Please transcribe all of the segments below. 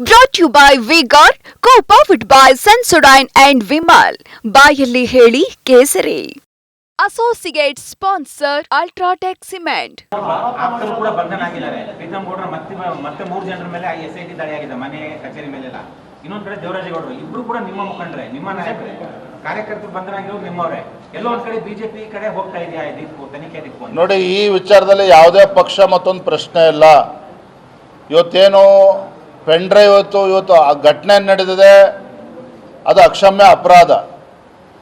Brought you by V Guard co powered by ಸನ್ಸುಡೈನ್ and Vimal ಬಾಯಲ್ಲಿ ಹೇಳಿ ಕೇಸರಿ. ಅಸೋಸಿಯೇಟ್ ಸ್ಪಾನ್ಸರ್ ಅಲ್ಟ್ರಾಟೆಕ್ ಸಿಮೆಂಟ್ ಆಪ್ತರು ಕೂಡ ಬಂಧನ ಆಗಿದ್ದಾರೆ ಪ್ರೀತಮ್ ಗೌಡ್ರ ಮತ್ತೆ ಮತ್ತೆ ಮೂರು ಜನರ ಮೇಲೆ ಎಸ್ ಐ ಟಿ ದಾಳಿ ಆಗಿದೆ ಮನೆ ಕಚೇರಿ ಮೇಲೆಲ್ಲ. ಇನ್ನೊಂದ್ ಕಡೆ ದೇವರಾಜೇಗೌಡರು. ಇಬ್ರು ಕೂಡ ನಿಮ್ಮ ಮುಖಂಡರೇ ನಿಮ್ಮ ನಾಯಕರೇ. ಕಾರ್ಯಕರ್ತರು ಬಂಧನ ಆಗಿರೋ ನಿಮ್ಮವರೇ. ಎಲ್ಲೋ ಒಂದ್ ಕಡೆ ಬಿಜೆಪಿ ಕಡೆ ಹೋಗ್ತಾ ಇದೆಯಾ ಈ ದಿಕ್ಕು ತನಿಖೆ ದಿಕ್ಕು ಅಂತ? ನೋಡಿ ಈ ವಿಚಾರದಲ್ಲಿ ಯಾವುದೇ ಪಕ್ಷ ಮತ್ತೊಂದು ಪ್ರಶ್ನೆ ಇಲ್ಲ. ಇವತ್ತೇನು ಪೆಂಡ್ರೈವ್ ಇವತ್ತು ಇವತ್ತು ಆ ಘಟನೆ ನಡೆದಿದೆ. ಅದು ಅಕ್ಷಮ್ಯ ಅಪರಾಧ.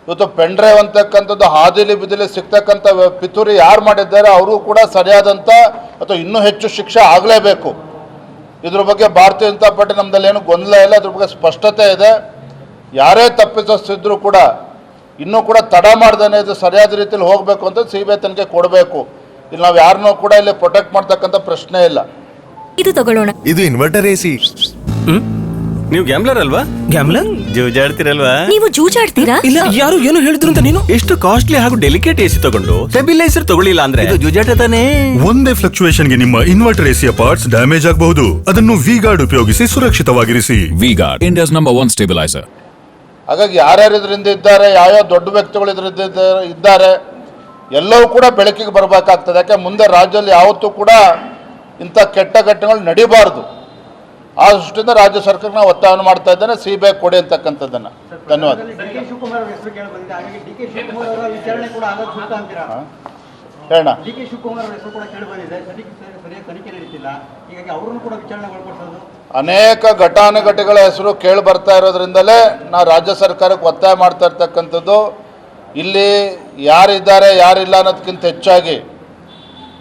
ಇವತ್ತು ಪೆಂಡ್ರೈವ್ ಅಂತಕ್ಕಂಥದ್ದು ಹಾದಿಲಿ ಬಿದಿಲಿ ಸಿಗ್ತಕ್ಕಂಥ ಪಿತೂರಿ ಯಾರು ಮಾಡಿದ್ದಾರೆ, ಅವರು ಕೂಡ ಸರಿಯಾದಂಥ ಅಥವಾ ಇನ್ನೂ ಹೆಚ್ಚು ಶಿಕ್ಷೆ ಆಗಲೇಬೇಕು. ಇದ್ರ ಬಗ್ಗೆ ಭಾರತೀಯ ಜನತಾ ಪಾರ್ಟಿ ನಮ್ಮದಲ್ಲಿ ಏನು ಗೊಂದಲ ಇಲ್ಲ ಅದ್ರ ಬಗ್ಗೆ ಸ್ಪಷ್ಟತೆ ಇದೆ. ಯಾರೇ ತಪ್ಪಿಸಿದ್ರು ಕೂಡ, ಇನ್ನೂ ಕೂಡ ತಡ ಮಾಡ್ದೇನೆ ಇದು ಸರಿಯಾದ ರೀತಿಯಲ್ಲಿ ಹೋಗಬೇಕು ಅಂತ ಸಿ ಬಿ ತನಿಖೆ ಕೊಡಬೇಕು. ಇಲ್ಲಿ ನಾವು ಯಾರನ್ನೂ ಕೂಡ ಇಲ್ಲಿ ಪ್ರೊಟೆಕ್ಟ್ ಮಾಡ್ತಕ್ಕಂಥ ಪ್ರಶ್ನೆ ಇಲ್ಲ. ಇದು ತಗೊಳ್ಳೋಣ. ಇದು ಇನ್ವರ್ಟರ್ ಎಸಿ ನೀವು ಗ್ಯಾಮ್ಲರ್ ಅಲ್ವಾ? ಗ್ಯಾಮ್ಲರ್ ಜೂಜಾಡ್ತಿರಲ್ವಾ? ನೀವು ಜೂಜಾಡ್ತೀರಾ? ಇಲ್ಲ ಯಾರು ಏನು ಹೇಳಿದ್ರು ಅಂತ ನೀನು? ಎಷ್ಟು ಕಾಸ್ಟ್ಲಿ ಹಾಗೂ ಡೆಲಿಕೇಟ್ ಎಸಿ ತಗೊಂಡು ಸ್ಟೆಬಿಲೈಸರ್ ತಗೊಳ್ಳಿಲ್ಲ ಅಂದ್ರೆ? ಇದು ಜೂಜಾಟ ತಾನೇ? ಒಂದೇ ಫ್ಲಕ್ಚುಯೇಷನ್ಗೆ ನಿಮ್ಮ ಇನ್ವರ್ಟರ್ ಎಸಿಯ ಪಾರ್ಟ್ಸ್ ಡ್ಯಾಮೇಜ್ ಆಗಬಹುದು. ಅದನ್ನು ವಿ ಗಾರ್ಡ್ ಉಪಯೋಗಿಸಿ ಸುರಕ್ಷಿತವಾಗಿರಿಸಿ. V Guard India's number one stabiliser ಹಾಗಾಗಿ ಯಾರ್ಯಾರು ಇದರಿಂದ ಇದ್ದಾರೆ ಯಾವ್ಯಾವ ದೊಡ್ಡ ವ್ಯಕ್ತಿಗಳು ಇದರಿಂದ ಇದ್ದಾರೆ- ಇದ್ದಾರೆ ಎಲ್ಲವೂ ಕೂಡ ಬೆಳಕಿಗೆ ಬರಬೇಕಾಗ್ತದೆ. ಯಾಕೆ? ಮುಂದೆ ರಾಜ್ಯದಲ್ಲಿ ಯಾವತ್ತೂ ಕೂಡ ಇಂಥ ಕೆಟ್ಟ ಘಟನೆಗಳು ನಡೀಬಾರ್ದು. ಆ ದೃಷ್ಟಿಯಿಂದ ರಾಜ್ಯ ಸರ್ಕಾರಕ್ಕೆ ನಾವು ಒತ್ತಾಯವನ್ನು ಮಾಡ್ತಾ ಇದ್ದೇನೆ ಸಿ ಬಿ ಐ ಕೊಡಿ ಅಂತಕ್ಕಂಥದ್ದನ್ನು ಧನ್ಯವಾದ ಒಳಪಡಿಸೋದು. ಅನೇಕ ಘಟಾನುಘಟಿಗಳ ಹೆಸರು ಕೇಳಿ ಬರ್ತಾ ಇರೋದ್ರಿಂದಲೇ ನಾವು ರಾಜ್ಯ ಸರ್ಕಾರಕ್ಕೆ ಒತ್ತಾಯ ಮಾಡ್ತಾ ಇರ್ತಕ್ಕಂಥದ್ದು. ಇಲ್ಲಿ ಯಾರಿದ್ದಾರೆ ಯಾರಿಲ್ಲ ಅನ್ನೋದಕ್ಕಿಂತ ಹೆಚ್ಚಾಗಿ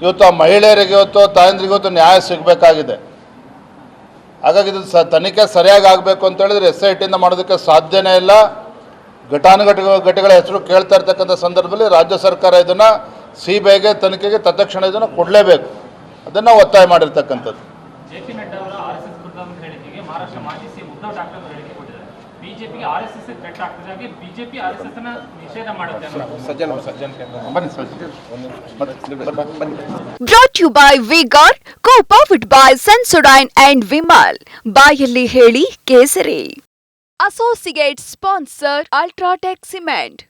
ಇವತ್ತು ಆ ಮಹಿಳೆಯರಿಗೆ ಇವತ್ತು ತಾಯಂದ್ರಿಗೆ ಇವತ್ತು ನ್ಯಾಯ ಸಿಗಬೇಕಾಗಿದೆ. ಹಾಗಾಗಿ ಇದು ಸ ತನಿಖೆ ಸರಿಯಾಗಿ ಆಗಬೇಕು ಅಂತ ಹೇಳಿದ್ರೆ ಎಸ್ ಐ ಟಿಯಿಂದ ಮಾಡೋದಕ್ಕೆ ಸಾಧ್ಯನೇ ಇಲ್ಲ. ಘಟಾನುಘಟಿ ಘಟಿಗಳ ಹೆಸರು ಕೇಳ್ತಾ ಇರ್ತಕ್ಕಂಥ ಸಂದರ್ಭದಲ್ಲಿ ರಾಜ್ಯ ಸರ್ಕಾರ ಇದನ್ನು ಸಿ ಬಿ ಐಗೆ ತನಿಖೆಗೆ ತತ್ಕ್ಷಣ ಇದನ್ನು ಕೊಡಲೇಬೇಕು. ಅದನ್ನು ಒತ್ತಾಯ ಮಾಡಿರ್ತಕ್ಕಂಥದ್ದು. ಬಿಜೆಪಿಗೆ ಆರ್ ಎಸ್ ಎಸ್ ಥ್ರೆಟ್ ಆಗ್ತದೆ ಹಾಗೆ ಬಿಜೆಪಿ ಆರ್ ಎಸ್ ಎಸ್ ಅನ್ನ ನಿಷೇಧ ಮಾಡುತ್ತೆ ಅನ್ನೋದು ಬನ್ನಿ sir. Brought you by V Guard co powered by ಸನ್ಸುಡೈನ್ and Vimal ಬಾಯಲ್ಲಿ ಹೇಳಿ ಕೇಸರಿ. Associate sponsor UltraTech cement